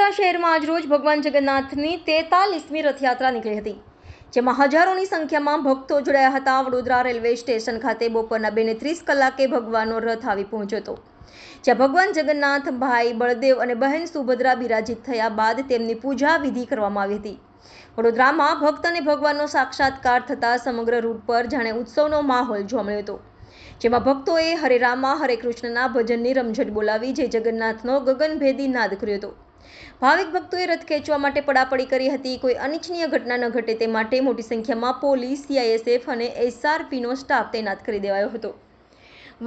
શહેરમાં આજરોજ ભગવાન જગન્નાથની તેતાલીસમી રથયાત્રા નીકળી હતી, જેમાં હજારોની સંખ્યામાં ભક્તો જોડાયા હતા. વડોદરા રેલવે સ્ટેશન ખાતે બપોરના બેને ત્રીસ કલાકે ભગવાનનો રથ આવી પહોંચ્યો હતો, જ્યાં ભગવાન જગન્નાથ, ભાઈ, બળદેવ અને બહેન સુભદ્રા બિરાજિત થયા બાદ તેમની પૂજા વિધિ કરવામાં આવી હતી. વડોદરામાં ભક્ત અને ભગવાનનો સાક્ષાત્કાર થતાં સમગ્ર રૂટ પર જાણે ઉત્સવનો માહોલ જોવા મળ્યો હતો, જેમાં ભક્તોએ હરે રામા, હરે કૃષ્ણના ભજનની રમઝટ બોલાવી, જય જગન્નાથનો ગગનભેદી નાદ કર્યો હતો. ભાવિક ભક્તોએ રથ ખેંચવા માટે પડાપડી કરી હતી. કોઈ અનિચ્છનીય ઘટના ન ઘટે તે માટે મોટી સંખ્યામાં પોલીસ સીઆઈએસએફ અને એસઆરપીનો સ્ટાફ તૈનાત કરી દેવાયો હતો.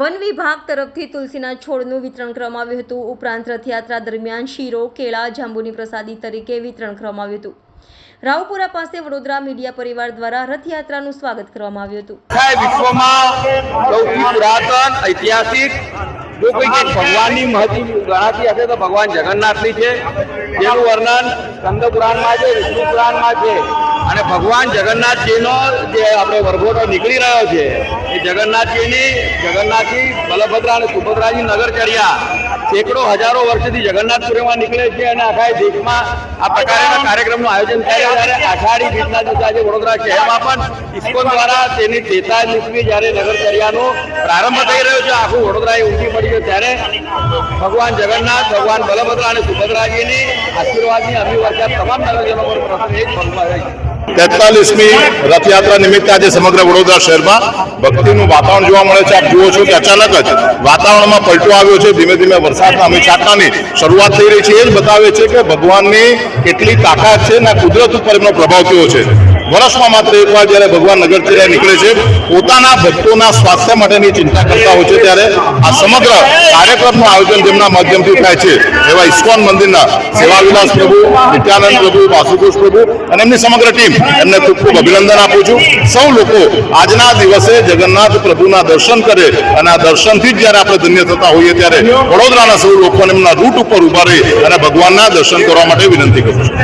વન વિભાગ તરફથી તુલસીના છોડનું વિતરણ કરવામાં આવ્યું હતું. ઉપરાંત રથયાત્રા દરમિયાન શીરો, કેળા, જાંબુની પ્રસાદી તરીકે વિતરણ કરવામાં આવ્યું હતું. રાવપુરા પાસે વડોદરા મીડિયા પરિવાર દ્વારા રથયાત્રાનું સ્વાગત કરવામાં આવ્યું હતું. વિશ્વમાં સૌથી પુરાતન, ઐતિહાસિક જો કોઈ ભગવાનની મહતી ગણાતી હશે તો ભગવાન જગન્નાથની છે, જેનું વર્ણન સ્કંદ પુરાણમાં છે, વિષ્ણુ પુરાણમાં છે. અને ભગવાન જગન્નાથજીનો જે આપણે વરઘોડો નીકળી રહ્યો છે, એ જગન્નાથજીની, જગન્નાથજી, બલભદ્રા અને સુભદ્રાજી નગરચર્યા સેંકડો હજારો વર્ષથી જગન્નાથપુરીમાં નીકળે છે અને આખા દેશમાં આ પ્રકારના કાર્યક્રમનું આયોજન થાય ત્યારે આષાઢી બીજના દિવસે આજે વડોદરા શહેરમાં પણ ઇસ્કોન દ્વારા તેની તેતાલીસમી જ્યારે નગરચર્યાનો પ્રારંભ થઈ રહ્યો છે, આખું વડોદરા એ ઉમટી પડી ગયું. ત્યારે ભગવાન જગન્નાથ, ભગવાન બલભદ્રા અને સુભદ્રાજીની આશીર્વાદની અભિવર્ષા તમામ નગરજનો પર પ્રથમ એ જ પગમાં રહી છે. તેતાલીસમી રથયાત્રા નિમિત્તે આજે સમગ્ર વડોદરા શહેરમાં ભક્તિનું વાતાવરણ જોવા મળે છે. આપ જુઓ છો કે અચાનક જ વાતાવરણમાં પલટો આવ્યો છે. ધીમે ધીમે વરસાદના અમે છાંટાની શરૂઆત થઈ રહી છે. એ જ બતાવે છે કે ભગવાનની કેટલી તાકાત છે અને કુદરત ઉપર એમનો પ્રભાવ કેવો છે? વર્ષમાં માત્ર એકવાર જ્યારે ભગવાન નગરચર્યા નીકળે છે, પોતાના ભક્તોના સ્વાસ્થ્ય માટેની ચિંતા કરતા હોય છે, ત્યારે આ સમગ્ર કાર્યક્રમનું આયોજન જેમના માધ્યમથી થાય છે, એવા ઇસ્કોન મંદિરના સેવાવિલાસ પ્રભુ, નિત્યાનંદ પ્રભુ વાસુકૃષ પ્રભુ અને એમની સમગ્ર ટીમ એમને ખૂબ ખૂબ અભિનંદન આપું છું. સૌ લોકો આજના દિવસે જગન્નાથ પ્રભુના દર્શન કરે અને આ દર્શનથી જ જ્યારે આપણે ધન્ય થતા હોઈએ ત્યારે વડોદરાના સૌ લોકોને એમના રૂટ ઉપર ઊભા રહી અને ભગવાનના દર્શન કરવા માટે વિનંતી કરું છું.